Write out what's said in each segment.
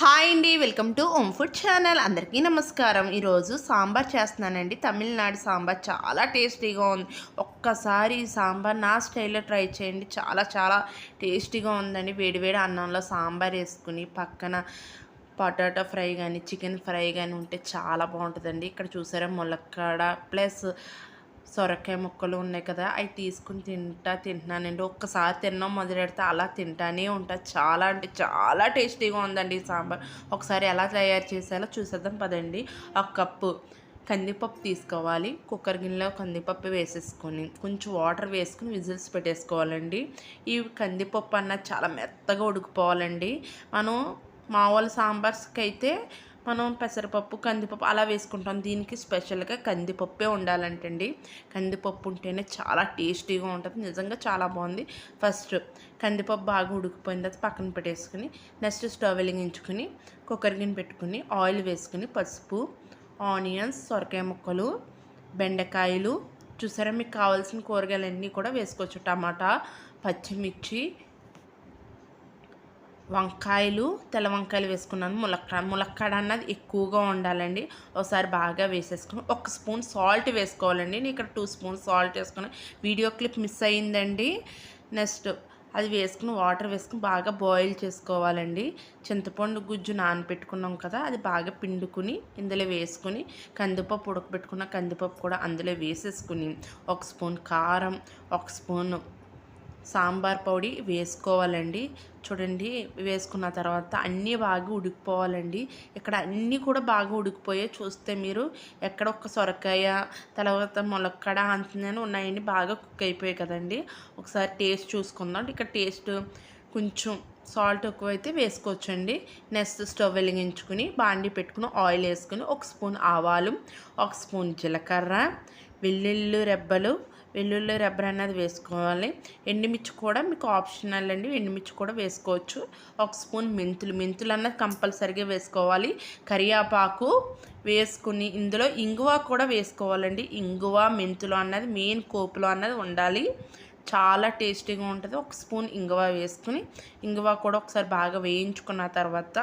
Hi అండి welcome to home food channel. అందరికీ నమస్కారం. ఈరోజు సాంబార్ చేస్తున్నానండి. తమిళనాడు సాంబార్ చాలా టేస్టీగా ఉంది. ఒక్కసారి ఈ సాంబార్ నా స్టైల్లో ట్రై చేయండి. చాలా చాలా టేస్టీగా ఉందండి. వేడివేడి అన్నంలో సాంబార్ వేసుకుని పక్కన పొటాటో ఫ్రై కానీ చికెన్ ఫ్రై కానీ ఉంటే చాలా బాగుంటుందండి. ఇక్కడ చూసారా ములక్కాడ ప్లస్ సొరకాయ ముక్కలు ఉన్నాయి కదా అవి తీసుకుని తింటా తింటున్నానండి. ఒక్కసారి తిన్నాం మొదలెడితే అలా తింటానే ఉంటా. చాలా అంటే చాలా టేస్టీగా ఉందండి ఈ సాంబార్. ఒకసారి ఎలా తయారు చేసాలో చూసేద్దాం పదండి. ఒక కప్పు కందిపప్పు తీసుకోవాలి. కుక్కర్ గిన్నెలో కందిపప్పు వేసేసుకొని కొంచెం వాటర్ వేసుకుని విజిల్స్ పెట్టేసుకోవాలండి. ఈ కందిపప్పు అన్నది చాలా మెత్తగా ఉడికిపోవాలండి. మనం మామూలు సాంబార్స్కి అయితే మనం పెసరపప్పు కందిపప్పు అలా వేసుకుంటాం. దీనికి స్పెషల్గా కందిపప్పే ఉండాలంటండి. కందిపప్పు ఉంటేనే చాలా టేస్టీగా ఉంటుంది. నిజంగా చాలా బాగుంది. ఫస్ట్ కందిపప్పు బాగా ఉడికిపోయిన తర్వాత పక్కన పెట్టేసుకుని నెక్స్ట్ స్టవ్ వెలిగించుకుని కుక్కర్ గిన్నె పెట్టుకుని ఆయిల్ వేసుకుని పసుపు ఆనియన్స్ సొరకాయ ముక్కలు బెండకాయలు. చూసారా? మీకు కావాల్సిన కూరగాయలన్నీ కూడా వేసుకోవచ్చు. టమాటా పచ్చిమిర్చి వంకాయలు తెల్ల వంకాయలు వేసుకున్నాను. ములక్కాడ ములక్కాడ అన్నది ఎక్కువగా ఉండాలండి ఒకసారి బాగా వేసేసుకుని ఒక స్పూన్ సాల్ట్ వేసుకోవాలండి. నేను ఇక్కడ టూ స్పూన్ సాల్ట్ వేసుకుని వీడియో క్లిప్ మిస్ అయ్యిందండి. నెక్స్ట్ అది వేసుకుని వాటర్ వేసుకుని బాగా బాయిల్ చేసుకోవాలండి. చింతపండు గుజ్జు నానబెట్టుకున్నాం కదా అది బాగా పిండుకుని ఇందులో వేసుకుని కందిపప్పు ఉడకబెట్టుకున్న కందిపప్పు కూడా అందులో వేసేసుకుని ఒక స్పూన్ కారం ఒక స్పూన్ సాంబార్ పొడి వేసుకోవాలండి. చూడండి వేసుకున్న తర్వాత అన్నీ బాగా ఉడికిపోవాలండి. ఇక్కడ అన్నీ కూడా బాగా ఉడికిపోయాయి చూస్తే మీరు ఎక్కడ ఒక సొరకాయ తర్వాత ములక్కడ అంతనే ఉన్నాయండి బాగా కుక్ అయిపోయాయి కదండి. ఒకసారి టేస్ట్ చూసుకుందాం. ఇక్కడ టేస్ట్ కొంచెం సాల్ట్ ఎక్కువ అయితే వేసుకోవచ్చండి. నెక్స్ట్ స్టవ్ వెలిగించుకుని బాండి పెట్టుకుని ఆయిల్ వేసుకుని ఒక స్పూన్ ఆవాలు ఒక స్పూన్ జీలకర్ర వెల్లుల్లి రెబ్బలు వెల్లుల్లి రబ్బర్ అన్నది వేసుకోవాలి. ఎండుమిర్చి కూడా మీకు ఆప్షనల్ అండి. ఎండుమిర్చి కూడా వేసుకోవచ్చు. ఒక స్పూన్ మెంతులు. మెంతులు అన్నది కంపల్సరిగా వేసుకోవాలి. కరియాపాకు వేసుకుని ఇందులో ఇంగువ కూడా వేసుకోవాలండి. ఇంగువ మెంతులు అన్నది మెయిన్ కోపులో అన్నది ఉండాలి. చాలా టేస్టీగా ఉంటుంది. ఒక స్పూన్ ఇంగువ వేసుకుని ఇంగువ కూడా ఒకసారి బాగా వేయించుకున్న తర్వాత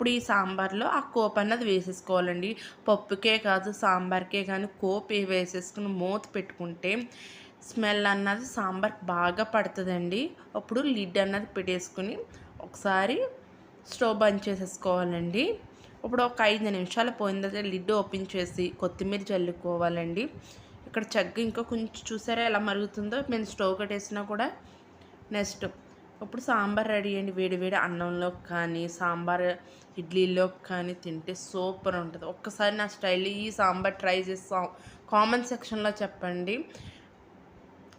ఇప్పుడు ఈ సాంబార్లో ఆ కోప్ అన్నది వేసేసుకోవాలండి. పప్పుకే కాదు సాంబార్కే కానీ కోప్ వేసేసుకుని మూత పెట్టుకుంటే స్మెల్ అన్నది సాంబార్ బాగా పడుతుందండి. అప్పుడు లిడ్ అన్నది పెట్టేసుకుని ఒకసారి స్టవ్ బంద్ చేసేసుకోవాలండి. ఇప్పుడు ఒక ఐదు నిమిషాలు పోయిన తర్వాత లిడ్ ఓపెన్ చేసి కొత్తిమీర చల్లుకోవాలండి. ఇక్కడ చగ్గ ఇంకా కొంచెం చూసారా ఎలా మరుగుతుందో? మేము స్టవ్ కట్టేసినా కూడా నెక్స్ట్ ఇప్పుడు సాంబార్ రెడీ అండి. వేడివేడి అన్నంలో కానీ సాంబార్ ఇడ్లీలో కానీ తింటే సూపర్ ఉంటుంది. ఒక్కసారి నా స్టైల్ ఈ సాంబార్ ట్రై చేస్తాం. కామెంట్ సెక్షన్లో చెప్పండి.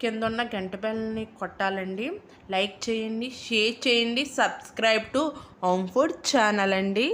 కింద ఉన్న గంట బెల్ని కొట్టాలండి. లైక్ చేయండి షేర్ చేయండి subscribe to home food channel అండి.